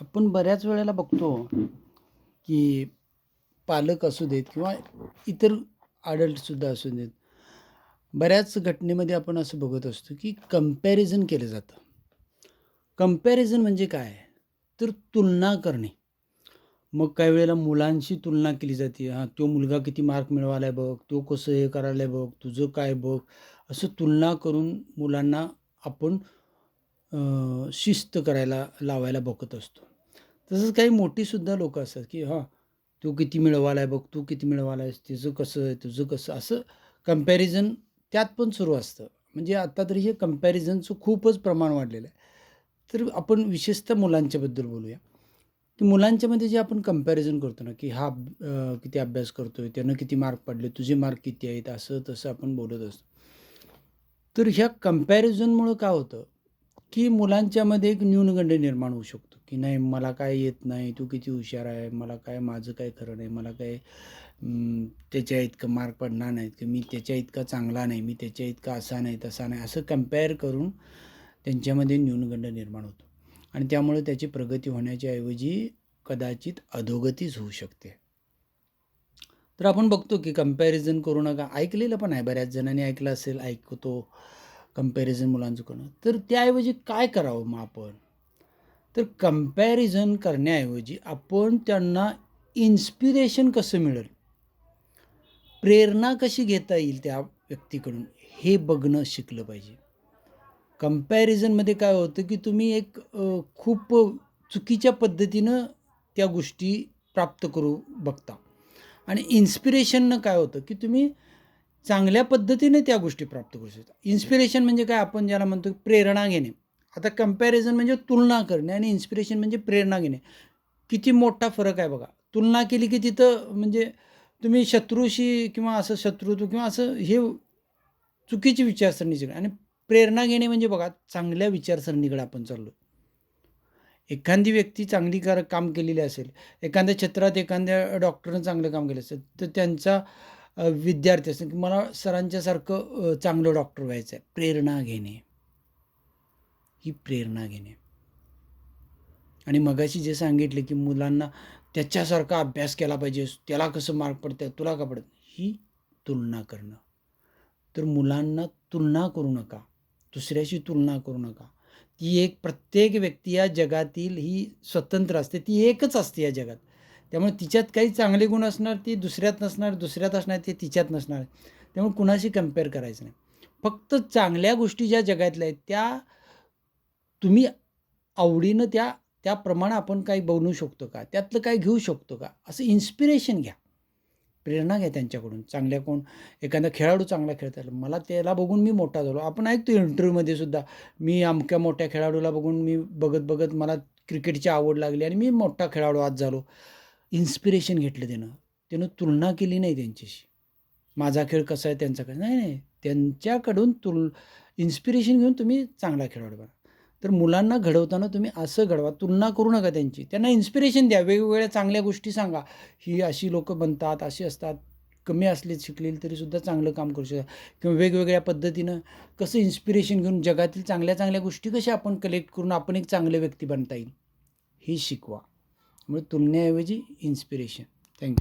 आपण बऱ्याच वेळेला बघतो की पालक असू देत किंवा इतर अडल्टसुद्धा असू देत बऱ्याच घटनेमध्ये आपण असं बघत असतो की कंपॅरिझन केलं जातं. कंपॅरिझन म्हणजे काय? तर तुलना करणे. मग काही वेळेला मुलांशी तुलना केली जाते. हां तो मुलगा किती मार्क मिळवाला आहे बघ तो कसं हे करायला आहे बघ तुझं काय बघ असं तुलना करून मुलांना आपण शिस्त करायला लावायला बघत असतो. तसंच काही मोठीसुद्धा लोकं असतात की हां तू किती मिळवाला आहे बघ तू किती मिळवाला आहेस तुझं कसं आहे तुझं कसं असं कंपॅरिझन त्यात पण सुरू असतं. म्हणजे आता तरी हे कम्पॅरिझनचं खूपच प्रमाण वाढलेलं आहे. तर आपण विशेषतः मुलांच्याबद्दल बोलूया. की मुलांच्यामध्ये जे आपण कंपॅरिझन करतो ना की हा किती अभ्यास करतो आहे त्यानं किती मार्क पडले तुझे मार्क किती आहेत असं तसं आपण बोलत असतो. तर ह्या कम्पॅरिझनमुळं काय होतं? की मुलांच्यामध्ये एक न्यूनगंड निर्माण होऊ शकतो की नाही मला काय येत नाही तू किती हुशार आहे मला काय माझं काय खरं नाही मला काय त्याच्या इतकं मार्क पडणार नाहीत की मी त्याच्या इतका चांगला नाही मी त्याच्या इतका असा नाही तसा नाही असं कंपेअर करून त्यांच्यामध्ये न्यूनगंड निर्माण होतो. आणि त्यामुळे त्याची प्रगती होण्याच्या ऐवजी कदाचित अधोगतीच होऊ शकते. तर आपण बघतो की कंपॅरिझन करू नका. ऐकलेलं पण आहे बऱ्याच जणांनी ऐकलं असेल ऐकतो. कंपॅरिझन मुलांचं करणं. तर त्याऐवजी काय करावं मग आपण? तर कंपॅरिझन करण्याऐवजी आपण त्यांना इन्स्पिरेशन कसं मिळेल? प्रेरणा कशी घेता येईल त्या व्यक्तीकडून? हे बघणं शिकलं पाहिजे. कम्पॅरिझनमध्ये काय होतं की तुम्ही एक खूप चुकीच्या पद्धतीनं त्या गोष्टी प्राप्त करू बघता. आणि इन्स्पिरेशननं काय होतं की तुम्ही चांगल्या पद्धतीने त्या गोष्टी प्राप्त करू शकतात. इन्स्पिरेशन म्हणजे काय? आपण ज्याला म्हणतो प्रेरणा घेणे. आता कंपॅरिझन म्हणजे तुलना करणे आणि इन्स्पिरेशन म्हणजे प्रेरणा घेणे. किती मोठा फरक आहे बघा. तुलना केली की तिथं म्हणजे तुम्ही शत्रूशी किंवा असं शत्रुत्व किंवा असं हे चुकीची विचारसरणीकडे आणि प्रेरणा घेणे म्हणजे बघा चांगल्या विचारसरणीकडे आपण चाललो. एखादी व्यक्ती चांगली कार काम केलेली असेल एखाद्या क्षेत्रात एखाद्या डॉक्टरनं चांगलं काम केलं असेल तर त्यांचा विद्यार्थी असतील की मला सरांच्यासारखं चांगलं डॉक्टर व्हायचं आहे प्रेरणा घेणे. ही प्रेरणा घेणे. आणि मगाशी जे सांगितले की मुलांना त्याच्यासारखा अभ्यास केला पाहिजे त्याला कसं मार्क पडतं तुला का पडत ही तुलना करणं. तर मुलांना तुलना करू नका. दुसऱ्याशी तुलना करू नका. ती एक प्रत्येक व्यक्ती या जगातील ही स्वतंत्र असते. ती एकच असते या जगात. त्यामुळे तिच्यात काही चांगले गुण असणार ती दुसऱ्यात नसणार दुसऱ्यात असणार ते तिच्यात नसणार. त्यामुळे कुणाशी कंपेअर करायचं नाही. फक्त चांगल्या गोष्टी ज्या जगातल्या आहेत त्या तुम्ही आवडीनं त्या त्याप्रमाणे आपण काही बनवू शकतो का? त्यातलं काही घेऊ शकतो का? असं इन्स्पिरेशन घ्या. प्रेरणा घ्या त्यांच्याकडून. चांगल्या कोण एखादा खेळाडू चांगला खेळता. आला मला त्याला बघून मी मोठा झालो. आपण ऐकतो इंटरव्ह्यूमध्ये सुद्धा मी अमक्या मोठ्या खेळाडूला बघून मी बघत बघत मला क्रिकेटची आवड लागली आणि मी मोठा खेळाडू आज झालो. इन्स्पिरेशन घेतलं त्यानं. त्यानं तुलना केली नाही त्यांच्याशी. माझा खेळ कसा आहे त्यांचा नाही नाही. त्यांच्याकडून तुल इन्स्पिरेशन घेऊन तुम्ही चांगला खेळाडू बना तर मुलांना घडवताना तुम्ही असं घडवा. तुलना करू नका त्यांची. त्यांना इन्स्पिरेशन द्या. वेगवेगळ्या चांगल्या गोष्टी सांगा. ही अशी लोकं बनतात अशी असतात. कमी असले शिकलेली तरीसुद्धा चांगलं काम करू शकतात. किंवा वेगवेगळ्या पद्धतीनं कसं इन्स्पिरेशन घेऊन जगातील चांगल्या चांगल्या गोष्टी कशा आपण कलेक्ट करून आपण एक चांगले व्यक्ती बनता येईल? हे शिकवा. त्यामुळे तुलनेऐवजी इन्स्पिरेशन थँक्यू